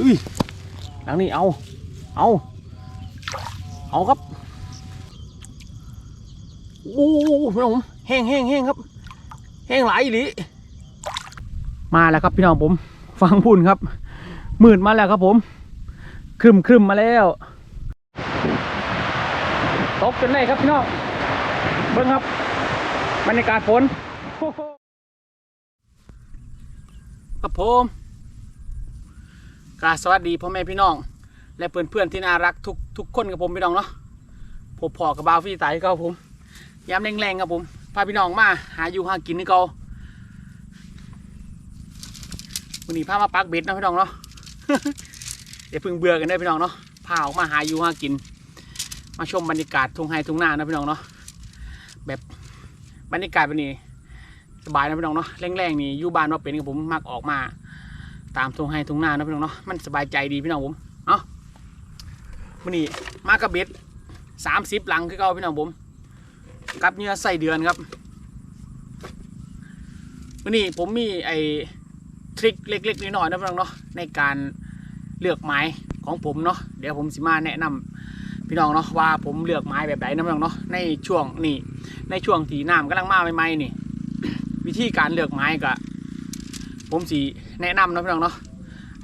อุ้ยหลังนี้เอา เอา เอาครับ โอ้พี่น้องแห้งแห้งแห้งครับ แห้งหลายอีหลีมาแล้วครับพี่น้องผมฟังพุ่นครับมืดมาแล้วครับผมครึมครึมมาแล้วตกจนได้ครับพี่น้องเบิ้งครับบรรยากาศฝนครับผม กราสวัสดีพ่อแม่พี่น้อง และเพื่อนๆที่น่ารักทุกทุกคนกับผมพี่น้องเนาะผมพอกับบาวฟี่ไตก็ผมยามแรงๆครับผมพาพี่น้องมาหาอยู่หากินนี่ก็วันนี้พามาปักเบ็ดนะพี่น้องเนาะเดี๋ยวพิ่งเบื่อกันได้พี่น้องเนาะพาออกมาหาอยู่หากิน มาชมบรรยากาศทุ่งไฮทุ่งนานะพี่น้องเนาะแบบบรรยากาศแบบนี้สบายนะพี่น้องเนาะแรงๆนี่อยู่บ้านว่าเป็นกับผมมักออกมา ตามทุ่งไฮทุ่งนานะพี่น้องเนาะมันสบายใจดีพี่น้องผมเนาะวันนี้มากระเบ็ดสามสิบหลังคือเก่าพี่น้องผมกับเนื้อใส่เดือนครับวันนี้ผมมีไอ้ทริคเล็กๆน้อยๆนะพี่น้องเนาะในการเลือกไม้ของผมเนาะเดี๋ยวผมสิมาแนะนำพี่น้องเนาะว่าผมเลือกไม้แบบไหนนะพี่น้องเนาะในช่วงนี่ในช่วงที่น้ำกำลังมาใหม่ๆนี่ วิธีการเลือกไม้ก็ ผมสีแนะนำนะพี่น้องเนาะ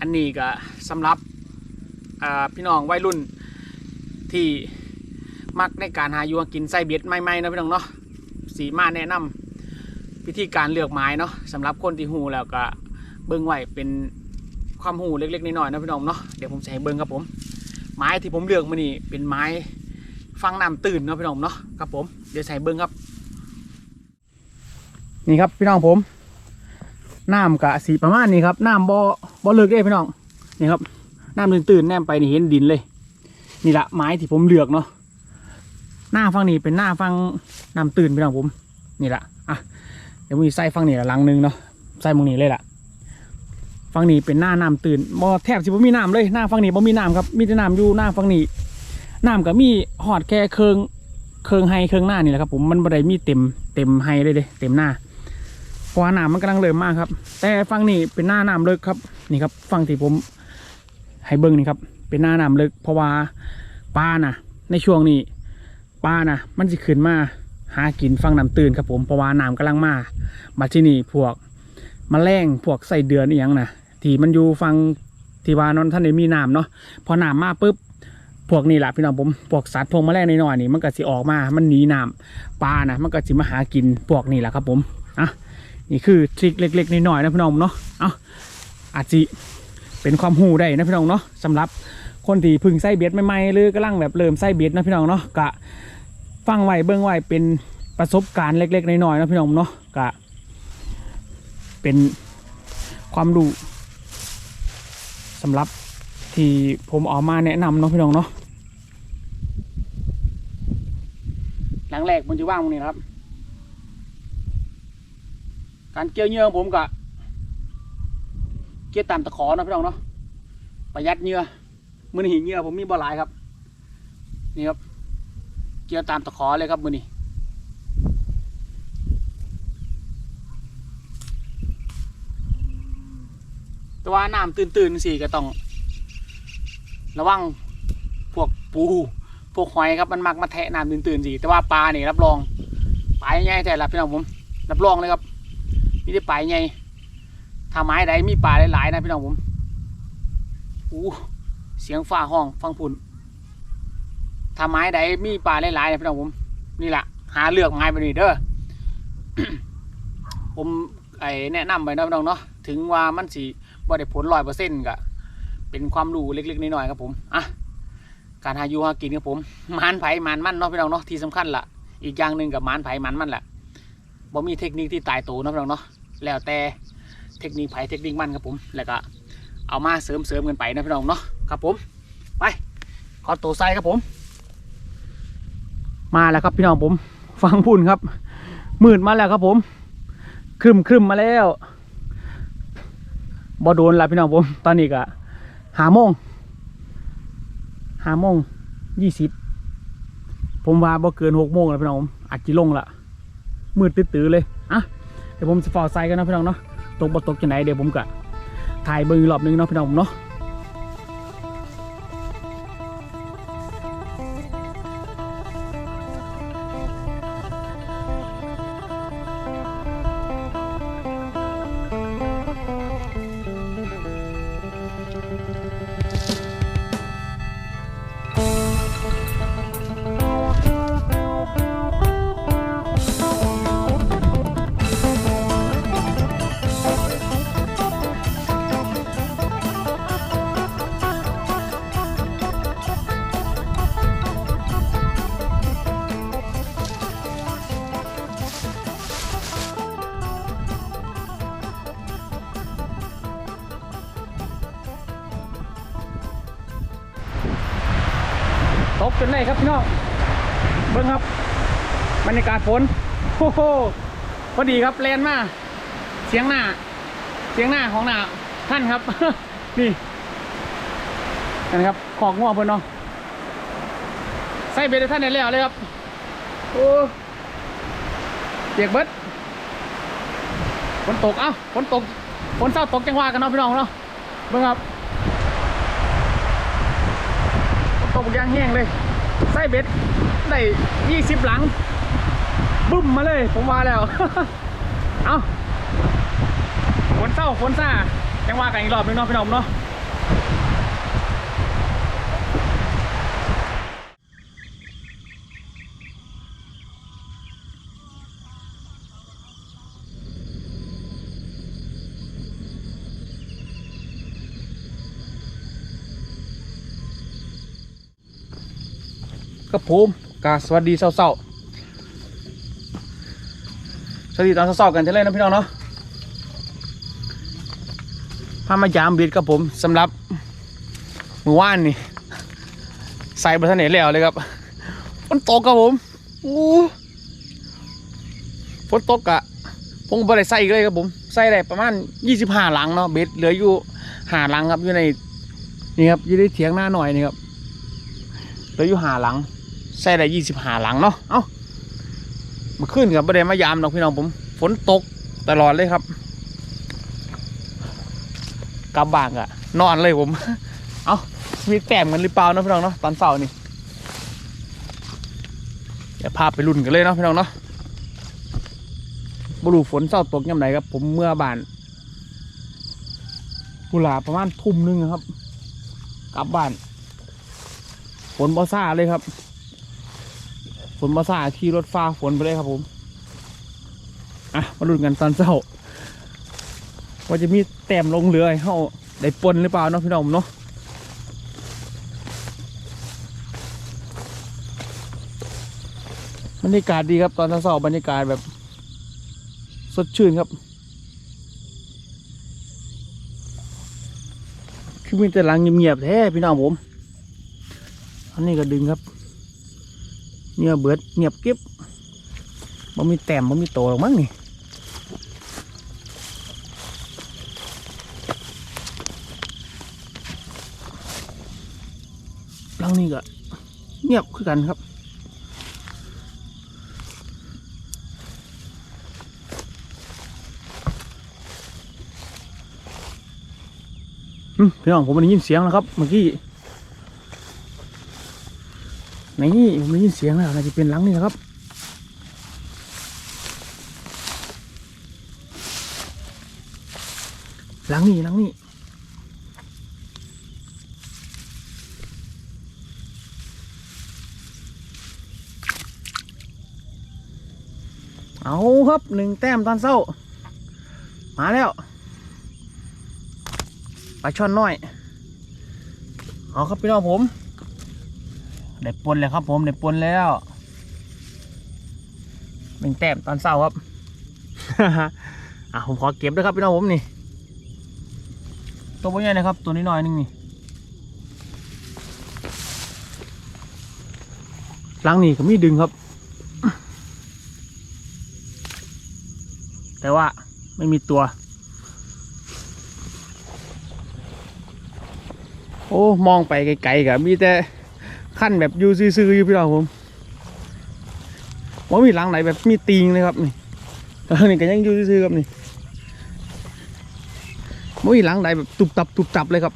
อันนี้ก็สำหรับพี่น้องวัยรุ่นที่มักในการหาอยู่กินไส้เบ็ดใหม่ๆนะพี่น้องเนาะสีมาแนะนำวิธีการเลือกไม้เนาะสำหรับคนที่หูแล้วก็เบิ้งไว้เป็นความหูเล็กๆน้อยๆนะพี่น้องเนาะเดี๋ยวผมจะให้เบิ้งครับผม ไม้ที่ผมเลือกมานี่เป็นไม้ฟังน้ำตื่นเนาะพี่น้องเนาะครับผมเดี๋ยวใส่เบิ้งครับ นี่ครับพี่น้องผม น้ำกะสีประมาณนี้ครับน้ำบ่บ่เลือกได้พี่น้องนี่ครับน้ำตื่นตื่นๆแนมไปนี่เห็นดินเลย นี่ละไม้ที่ผมเลือกเนาะหน้าฟังนี่เป็นหน้าฟังน้ำตื่นพี่น้องผมนี่ละอะเดี๋ยวมีใส่ฟังนี่ละลังหนึงเนาะใส่มึงนี่เลยล่ะฝั่งนี้เป็นหน้าน้ำตื่นบ่แทบสิบ่มีน้ำเลยหน้าฝั่งนี้บ่มีน้ำครับมีแต่น้ำอยู่หน้าฝั่งนี้น้ำก็มีหอดแค่เคืองเคืองไฮเคืองหน้านี่แหละครับผมมันบ่ได้มีเต็มเต็มไฮเลยเด้เต็มหน้า เพราะว่าน้ำมันกำลังเริ่มมากครับ แต่ฝั่งนี้เป็นหน้าน้ำเลิกครับนี่ครับฝั่งที่ผมให้เบิ้งนี่ครับ เป็นหน้าน้ำเลิกเพราะว่าปลาน่ะ ในช่วงนี้ปลาน่ะ มันจะขึ้นมาหากินฝั่งน้ำตื่นครับผมเพราะว่าน้ำกำลังมามาที่นี่พวกมแมลงพวกไส้เดือนอีหยังน่ะที่มันอยู่ฟังที่ว่านอนท่านได้มีน้ำเนาะพอน้ำมาปุ๊บพวกนี้แหละพี่น้องผมพวกสัตว์พวกแมลงน้อยๆนี่มันก็สิออกมา มันหนีน้ำปลานะมันก็สิมาหากินพวกนี้แหละครับผมอะ นี่คือทริคเล็ก ๆน้อยๆนะพี่น้องเนาะเอาอาจจะเป็นความหูได้นะพี่น้องเนาะสำหรับคนที่พึ่งไส้เบ็ดใหม่ๆหรือกำลังแบบเริ่มไส้เบ็ดนะพี่น้องเนาะกะฟังไว้เบื้องไว้เป็นประสบการณ์เล็กๆน้อยๆนะพี่น้องเนาะกะเป็นความรู้สำหรับที่ผมออกมาแนะนำเนาะพี่น้องเนาะหลังแรกมันจะว่างตรงนี้ครับ การเกี่ยวเหยื่อของผมกะเกี่ยวตามตะขอเนาะพี่น้องเนาะประหยัดเหยื่อมือนี้เหยื่อผมมีบ่หลายครับนี่ครับ เกี่ยวตามตะขอเลยครับมือนี้แต่ว่าน้ำตื่นๆสิก็ต้อง ระวังพวกปูพวกหอยครับมันมักมาแทะน้ำตื่นๆสิแต่ว่าปลาเนี่ยรับรองปลาใหญ่แต่ละพี่น้องผม รับรองเลยครับ มีได้ปลาใหญ่ถ้าไม้ใดมีปลาหลายๆนะพี่น้องผมอู้เสียงฟ้าห้องฟังพุ่นถ้าไม้ใดมีปลาหลายๆนะพี่น้องผม นี่แหละหาเลือกไม้ไปนี่เด้อผมไอแนะนำไปนะพี่น้องเนาะถึงว่ามันสีบ่ได้ผลร้อยเปอร์เซ็นต์กะเป็นความรู้เล็กๆน้อยๆครับผมอะการหาอยู่หากินครับผมมานไผ่มานมั่นเนาะพี่น้องเนาะที่สำคัญละอีกอย่างหนึ่งกับมานไผ่มานมั่นแหละบ่มีเทคนิคที่ตายตัวนะพี่น้องเนาะ แล้วแต่เทคนิคไผ่เทคนิคมันครับผม แล้วก็เอามาเสริมเสริมกันไปนะพี่น้องเนาะครับผม ไปขอตัวใส่ครับผม มาแล้วครับพี่น้องผม ฟังพุ่นครับมืดมาแล้วครับผม ครึมครึมมาแล้วบ่โดนแล้วพี่น้องผม ตอนนี้ก็หาโมงหาโมงยี่สิบผมว่าบ่เกินหกโมงแล้วพี่น้องผมอาจจะลงละมืดตื้อๆเลยอะ ดี๋ยวผมจะฟอไซกันนะพี่น้องเนาะตกบดตกจะไหนเดี๋ยวผมก็ถ่ายเบอร์รอบหนึงเนาะพี่น้องผมเนาะ นได้ครับพี่น้องเบิ้งครับบรรยากาศฝนโอ้โหพอดีครับแลนมาเสียงหน้า เสียงหน้าของหน้าท่านครับ นี่นะครับของง่วงเพิ่นเนาะใส่เบ็ดท่านได้แล้วเลยครับโอ้เปียกเบิดฝนตกเอ้าฝนตกฝนเศร้าตกจังหวะกันเนาะพี่น้องเนาะเบิ่งครับฝนตกอย่างแห้งเลย ใส่เบ็ดได้ยี่สิบหลัง บึ้มมาเลย ผมมาแล้ว เอ้าฝนเศร้าฝนซ่าจังว่ากันอีกรอบนึงเนาะพี่น้องเนาะ กับผมกาสวัสดีเศร้าๆสวัสดีตอนเศร้าๆกันเท่าไรนะพี่น้องเนาะพามายามบิดกับผมสำหรับมือว่านนี่ใส่บัตรเน็ตแล้วเลยครับฝนตกครับผมอู้ฝนตกอะผมบ่ได้ใส่อีกเลยครับผมใส่ได้ประมาณยี่สิบห้าหลังเนาะเบ็ดเหลืออยู่ห้าหลังครับอยู่ในนี่ครับอยู่ในเถียงหน้าหน่อยนี่ครับเหลืออยู่ห้าหลัง ใส่ได้ยี่สิบห้าหลังเนาะเอ้ามาขึ้นกับประเด็นมายามดอกพี่น้องผม ฝนตกตลอดเลยครับกลับบ้านอะนอนเลยผม เอ้ามีแต้มกันหรือเปล่านะพี่น้องเนาะตอนเสาร์นี่เดี๋ยวพาไปรุ่นกันเลยเนาะพี่น้องเนาะบรูฝนเศร้าตกยังไงครับผมเมื่อบานกุหลาประมาณทุ่มหนึงครับ กลับบ้าน ฝนบอซ่าเลยครับ ฝนมาสาขี่รถฟ้าฝนไปเลยครับผม อะ มาลุ้นกันตอนเช้าว่าจะมีแต้มลงเรือให้เขาได้ปนหรือเปล่าเนาะพี่น้องเนาะบรรยากาศดีครับตอนเช้าบรรยากาศแบบ สดชื่นครับ คือมีแต่หลังเงียบๆแท้พี่น้องผม อันนี้ก็ดึงครับ เนื้อเบิดเงียบเก็บบ่มีแต้มบ่มีโตหรอกมั้งนี่ลังนี้ก็เงียบคือกันครับอืมพี่น้องผมได้ยินเสียงแล้วครับเมื่อกี้ นี่ผมได้ยินเสียงแล้วน่าจะเป็นหลังนี่นะครับหลังนี่หลังนี่เอาครับหนึ่งแต้มตอนเศร้า มาแล้วปลาช่อนน้อย เอาครับพี่น้องผม ได้ปนแล้วครับผมได้ปนแล้วหนึ่งแต้มตอนเศร้าครับ อะผมขอเก็บด้วยครับพี่น้องผมนี่ ตัวใหญ่นะครับ ตัวนี้หน่อยนึงนี่หลังนี่ก็มีดึงครับ แต่ว่าไม่มีตัว โอ้ มองไปไกลๆกับมีแต่ ขั้นแบบยูซื่อๆอยู่พี่น้องผมว่ามีหลังไหนแบบมีตีงเลยครับนี่ตอนนี้ก็ยังยูซื่อๆครับนี่ว่ามีหลังไหนแบบตุบตับตุบตับเลยครับ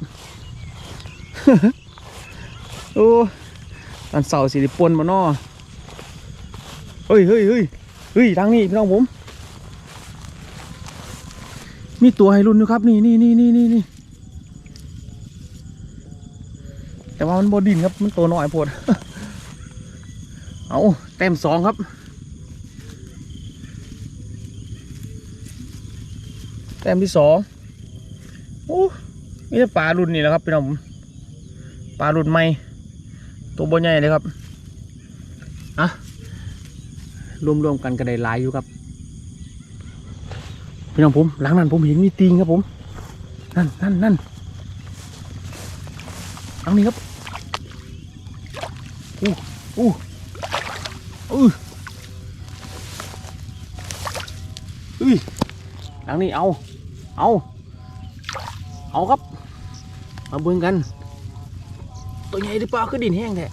โอ้ตอนเสาสิริปนมานอเฮ้ยเฮ้ยเฮ้ยเฮ้ยทางนี้พี่น้องผม มีตัวให้รุ่นอยู่ครับ นี่นี่นี่นี่นี่ ว่ามันบดินครับ มันตัวน้อยโพดเอาเต็มสองครับ แต้มที่สองโอ้มีแต่ปลารุ่นนี่แหละครับพี่น้องผมปลารุ่นใหม่ตัวบนใหญ่เลยครับอะรวมๆกันก็ได้หลายอยู่ครับพี่น้องผมหลังนั้นผมเห็นมีตีงครับผมนั่นนั่นนั่นหลังนี้ครับ อู้อู้อืออุ้ยหลังนี้เอา เอา เอาครับ มาเบิ่งกัน ตัวใหญ่หรือเปล่าคือดินแห้งแท้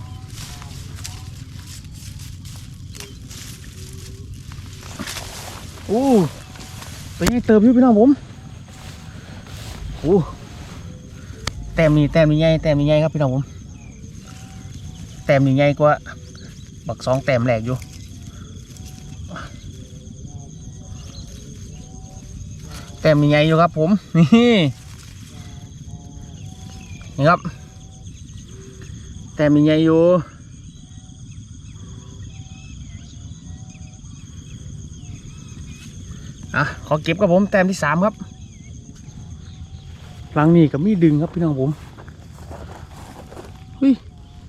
โอ้ตัวใหญ่เติบอยู่พี่น้องผมโอ้แต้มนี่แต้มนี่ใหญ่แต้มนี่ใหญ่ครับพี่น้องผม แต้มนี่ใหญ่กว่าบักสองแต้มแหลกอยู่แต้มนี่ใหญ่อยู่ครับ ผมนี่นี่ครับ แต้มนี่ใหญ่อยู่อะขอเก็บครับผมแต้มที่สามครับหลังนี้ก็มีดึงครับพี่น้องผมเฮ้ย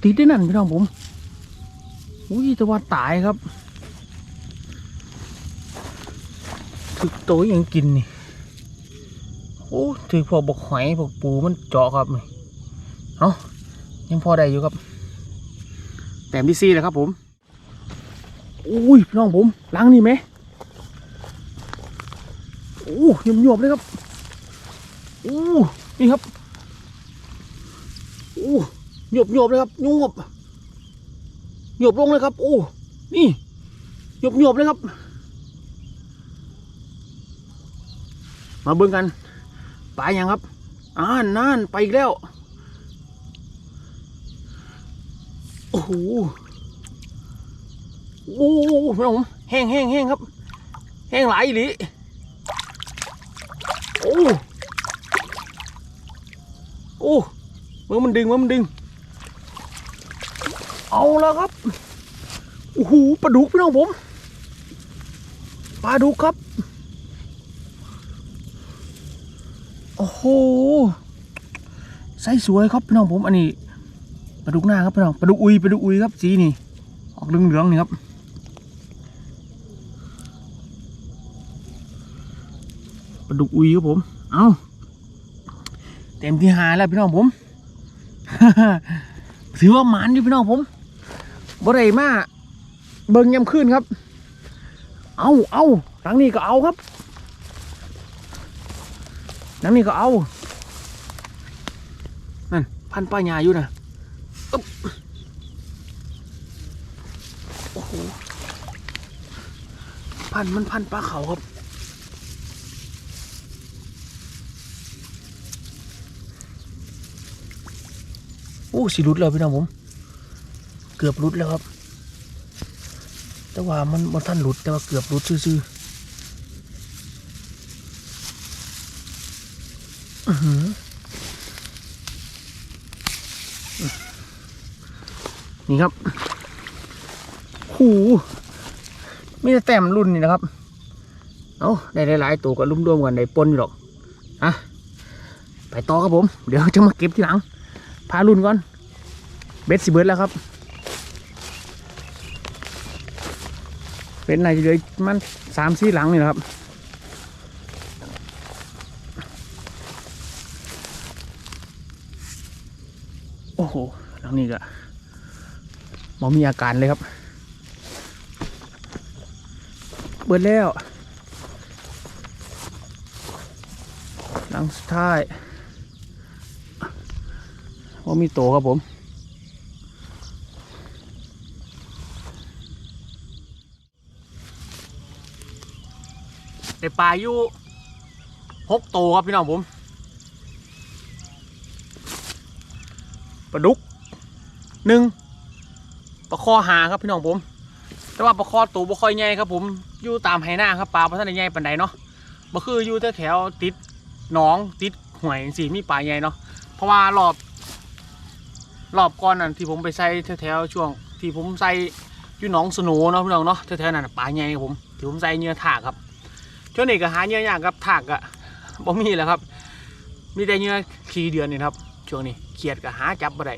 ติดได้นั่นพี่น้องผมอุ้ยตะวันตายครับถึกโตวยังกินนี่โอ้ถือพวกบกหอยพวกปูมันเจาะครับนี่เอายังพอได้อยู่ครับ แต้มที่สี่แล้วครับผมอุ้ยพี่น้องผมหลังนี่ไหมโอ้ยมยวบๆเลยครับโอ้นี่ครับโอ้ หยบหยบเลยครับหยบหยบลงเลยครับ โอ้นี่หยบหยบเลยครับ มาเบิ่งกันปลาอย่างครับอ่านนานไปอีกแล้ว โอ้โหโอ้โหพี่น้องผมแห้งแห้งแห้งครับ แห้งหลายอีหลีโอ้โอ้เมื่อมันดึงเมื่อมันดึง เอาแล้วครับโอ้โหปลาดุกพี่น้องผมปลาดุกครับโอ้โหไส้สวยครับพี่น้องผมอันนี้ปลาดุกหน้าครับพี่น้องปลาดุกอุยปลาดุกอุยครับสีนี่ออกเหลืองๆนี่ครับปลาดุกอุยครับผม เอาเต็มที่หาแล้วพี่น้องผม ถือว่าหมันอยู่พี่น้องผม บ่ได้มาเบิ่งยำขึ้นครับ เอาเอาหลังนี้ก็เอาครับหลังนี้ก็เอานั่นพันป้ายาอยู่นะโอ้โหพันมันพันปลาเขาครับโอ้สิรุดแล้วพี่น้องผม เกือบรุดแล้วครับ แต่ว่ามันมันท่านหลุดแต่ว่าเกือบรุดซื่อนี่ครับหูมีแต่แต้มรุ่นนี่นะครับ เอาได้หลายๆตัวก็รุ่มรวมกันได้ปนอยู่หรอกอะไปต่อครับผม เดี๋ยวจะมาเก็บทีหลัง พารุ่นก่อน เบ็ดสิเบิร์ดแล้วครับ เป็นอะไรเลยมันสามสี่หลังนี่แหละครับ โอ้โหหลังนี้ก็มอมีอาการเลยครับ เบิดแล้ว หลังสุดท้ายว่ามีโตครับผม ในปลาอยู่หกโตวครับพี่น้องผมปลาดุกหนึ่งปลาคอหาครับพี่น้องผม แต่ว่าปลาคอตัวบ่ค่อยใหญ่ครับผมอยู่ตามไหหน้าครับปลาเพราะท่านได้ใหญ่ปานใดเนาะบ่คืออยู่แถวๆติดหนองติดห่วยสีมีปลาใหญ่เนาะเพราะว่ารอบรอบก่อนนั่นที่ผมไปใส่แถวๆช่วง ที่ผมใส่อยู่หนองสโหนเนาะพี่น้องเนาะแถวๆนั้นปลาใหญ่ครับผมที่ผมใส่เหงื่อถากครับ ช่วงนี้ก็หาเหยื่อย่ากครับถากอะบ่มีแล้วครับ มีแต่เหยื่อขี้เดือนนี่ครับ ช่วงนี้เขียดก็หาจับบ่ได้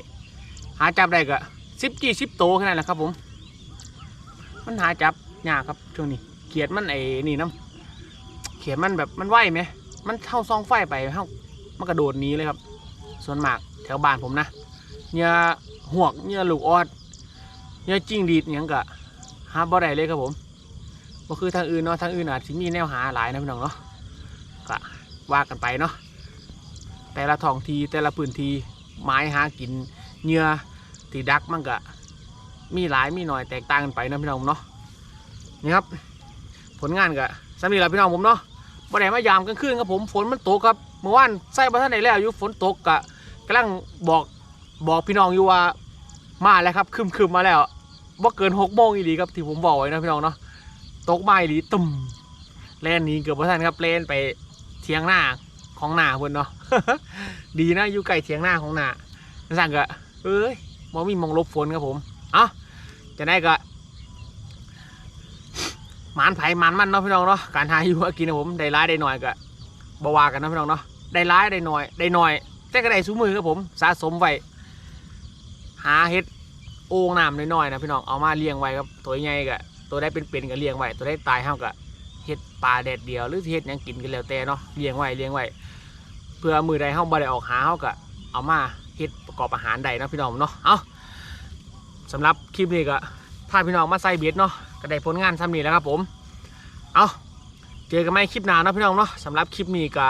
หาจับได้ก็สิบกี่สิบโตแค่นั้นแหละครับ ผม มันหาจับยากครับ ช่วงนี้เขียดมันไอ้นี่น้ำเขียดมันแบบมันไหวไหมมันเข้าซองไฟไปเข้ามันกระโดดนี้เลยครับ ส่วนมากแถวบ้านผมนะเหยื่อหวกเหยื่อลูกออดเนื้อจิ้งดีดหยังกะหาบ่ได้เลยครับผม ก็คือทางอื่นเนาะทางอื่นอาจสิมีแนวหาหลายนะพี่น้องเนาะก็ว่ากันไปเนาะแต่ละท้องทีแต่ละพื้นที่ไม้หากินเหยื่อที่ดักมันก็มีหลายมีหน่อยแตกต่างกันไปนะพี่น้องเนาะนี่ครับ ผลงานก็สำเร็จแล้วพี่น้องผมเนาะบ่ได้มายามกลางคืนครับผมฝนมันตกครับเมื่อวานใส่บ่ทันได้แล้วอยู่ฝนตกกะกำลังบอกบอกพี่น้องอยู่ว่ามาแล้วครับคึมคึมมาแล้วบ่เกินหกโมงอีหลีครับที่ผมบอกไว้นะพี่น้องเนาะ ตกมาอีหลีตุ่มแล่นนี้เกือบบ่ทันครับเล่นไปเทียงหน้าของหน้าเพิ่นเนาะดีนะอยู่ใกล้เทียงหน้าของหน้าสั่งก็เอ้ยบ่มีมองลบฝนครับผมเอ้าจะได้ก็มานไผ่มานมันเนาะพี่น้องเนาะการหาอยู่กินนะผมได้ร้ายได้หน่อยก็บวากันนะพี่น้องเนาะได้ร้ายได้หน่อย ได้หน่อยแต่ก็ได้สูมือครับผมสะสมไว้หาเฮ็ดโอ่งน้ำน้อยๆนะพี่น้องเอามาเลี้ยงไว้ครับตัวใหญ่ก็ ตัวได้เป็นๆก็เลี้ยงไว้ตัวได้ตายเฮาก็เฮ็ดปลาแดดเดียว หรือเฮ็ดยังกินกันแล้วแต่เนาะเลี้ยงไว้เลี้ยงไว้เพื่อมือใดเฮาบ่ได้ออกหาเฮาก็เอามาเฮ็ดประกอบอาหารได้นะพี่น้องเนาะเอาสำหรับคลิปนี้ก็พาพี่น้องมาใส่เบ็ดเนาะก็ได้ผลงานซ้ำนี้แล้วครับผมเอาเจอกันไหมคลิปหน้าเนาะพี่น้องเนาะสำหรับคลิปนี้ก็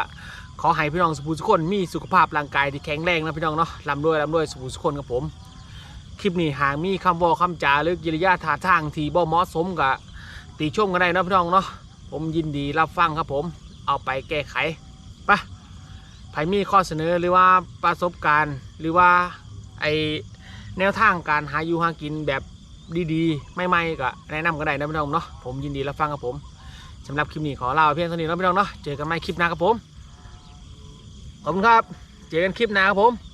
ขอให้พี่น้องสุภูสุขคนมีสุขภาพร่างกายที่แข็งแรงนะพี่น้องเนาะรำรวยรำรวยสุภูสุขคนครับผม คลิปนี้หากมีคำบอกคำจาหรือกิริยาท่าทางที่บ่เหมาะสมกับติชมกันได้นะพี่น้องเนาะผมยินดีรับฟังครับผม เอาไปแก้ไขปะใครมีข้อเสนอหรือว่าประสบการณ์ หรือว่าไอแนวทางการหาอยู่หากินแบบดีๆไม่ไม่ ๆ ก็แนะนำกันได้นะพี่น้องเนาะผมยินดีรับฟังครับผมสำหรับคลิปนี้ขอลาเพียงเท่านี้แล้วพี่น้องเนาะเจอกันใหม่คลิปหน้าครับผมขอบคุณครับ เจอกันคลิปหน้าครับผม